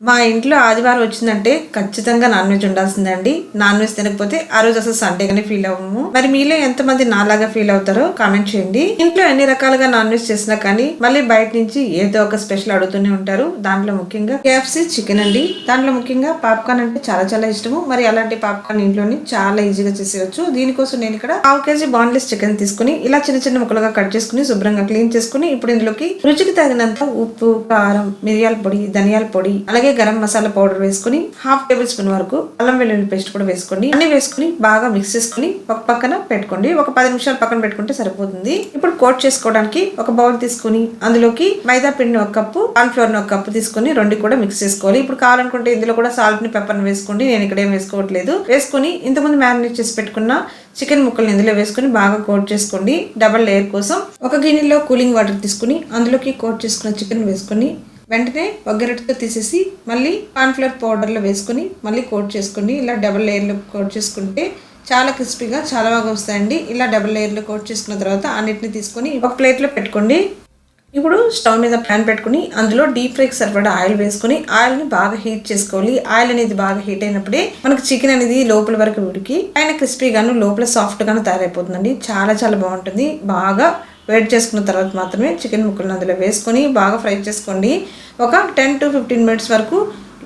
మా ఇంట్లో ఆదివారం వచ్చిందంటే ఖచ్చితంగా నాన్ వెజ్ ఉండాల్సిందండి నాన్ వెజ్ తినకపోతే ఆ రోజు అసలు సండేగానే ఫీల్ అవ్వము. మరి మీలో ఎంతమంది నాలాగా ఫీల్ అవుతారో కామెంట్ చేయండి. ఇంట్లో ఎన్ని రకాలుగా నాన్ వెజ్ చేసినా కానీ మళ్ళీ బయట నుంచి ఏదో ఒక స్పెషల్ అడుగుతూనే ఉంటారు. దాంట్లో ముఖ్యంగా కేఎఫ్సి చికెన్ అండి. దాంట్లో ముఖ్యంగా పాప్కార్న్ అంటే చాలా చాలా ఇష్టము. మరి అలాంటి పాప్కార్న్ ఇంట్లోని చాలా ఈజీగా చేసేయచ్చు. దీనికోసం నేను ఇక్కడ పావు కేజీ బాన్లెస్ చికెన్ తీసుకుని ఇలా చిన్న చిన్న ముక్కలుగా కట్ చేసుకుని శుభ్రంగా క్లీన్ చేసుకుని ఇప్పుడు ఇందులోకి రుచికి తగినంత ఉప్పు కారం మిరియాల పొడి ధనియాల పొడి అలాగే గరం మసాలా పౌడర్ వేసుకుని హాఫ్ టేబుల్ స్పూన్ వరకు అల్లం వెల్లుల్లి పేస్ట్ కూడా వేసుకోండి. అన్ని వేసుకుని బాగా మిక్స్ చేసుకుని ఒక పక్కన పెట్టుకోండి. ఒక పది నిమిషాలు పక్కన పెట్టుకుంటే సరిపోతుంది. ఇప్పుడు కోట్ చేసుకోవడానికి ఒక బౌల్ తీసుకుని అందులోకి మైదా పిండిని ఒక కప్పు కార్న్ఫ్లోర్ని ఒక కప్పు తీసుకుని రెండు కూడా మిక్స్ చేసుకోవాలి. ఇప్పుడు కావాలనుకుంటే ఇందులో కూడా సాల్ట్ని పెప్పర్ వేసుకోండి. నేను ఇక్కడ ఏం వేసుకోవట్లేదు. వేసుకుని ఇంతకుముందు మ్యారినేట్ చేసి పెట్టుకున్న చికెన్ ముక్కల్ని ఇందులో వేసుకుని బాగా కోట్ చేసుకోండి. డబల్ లేయర్ కోసం ఒక గిన్నెలో కూలింగ్ వాటర్ తీసుకుని అందులోకి కోట్ చేసుకున్న చికెన్ వేసుకుని వెంటనే ఒగ్గరటితో తీసేసి మళ్ళీ కార్న్ఫ్లవర్ పౌడర్లో వేసుకుని మళ్ళీ కోట్ చేసుకోండి ఇలా డబల్ లేయర్లో కోట్ చేసుకుంటే చాలా క్రిస్పీగా చాలా బాగా వస్తాయండి. ఇలా డబల్ లేయర్లో కోట్ చేసుకున్న తర్వాత అన్నిటిని తీసుకొని ఒక ప్లేట్లో పెట్టుకోండి. ఇప్పుడు స్టవ్ మీద ప్యాన్ పెట్టుకుని అందులో డీప్ ఫ్రైకి సరిపడా ఆయిల్ వేసుకుని ఆయిల్ని బాగా హీట్ చేసుకోవాలి. ఆయిల్ అనేది బాగా హీట్ అయినప్పుడే మనకు చికెన్ అనేది లోపల వరకు ఉడికి పైన క్రిస్పీగాను లోపల సాఫ్ట్గాను తయారైపోతుందండి. చాలా చాలా బాగుంటుంది. బాగా వేడి చేసుకున్న తర్వాత మాత్రమే చికెన్ ముక్కలను అందులో వేసుకొని బాగా ఫ్రై చేసుకోండి. ఒక టెన్ టు ఫిఫ్టీన్ మినిట్స్ వరకు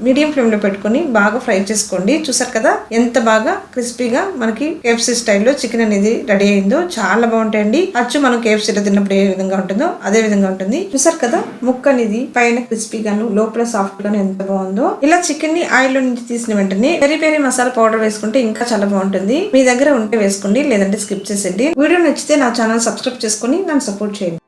మీడియం ఫ్లేమ్లో పెట్టుకొని బాగా ఫ్రై చేసుకోండి. చూసారు కదా ఎంత బాగా క్రిస్పీగా మనకి కేఎఫ్సీ స్టైల్లో చికెన్ అనేది రెడీ అయిందో చాలా బాగుంటాయండి. అచ్చు మనం కేఎఫ్సీలో తిన్నప్పుడు ఏ విధంగా ఉంటుందో అదే విధంగా ఉంటుంది. చూసారు కదా ముక్క అనేది పైన క్రిస్పీగాను లోపల సాఫ్ట్ గాను ఎంత బాగుందో. ఇలా చికెన్ని ఆయిల్లో నుంచి తీసిన వెంటనే పెరి పెరి మసాలా పౌడర్ వేసుకుంటే ఇంకా చాలా బాగుంటుంది. మీ దగ్గర ఉంటే వేసుకోండి లేదంటే స్కిప్ చేసేయండి. వీడియో నచ్చితే నా ఛానల్ సబ్స్క్రైబ్ చేసుకొని నన్ను సపోర్ట్ చేయండి.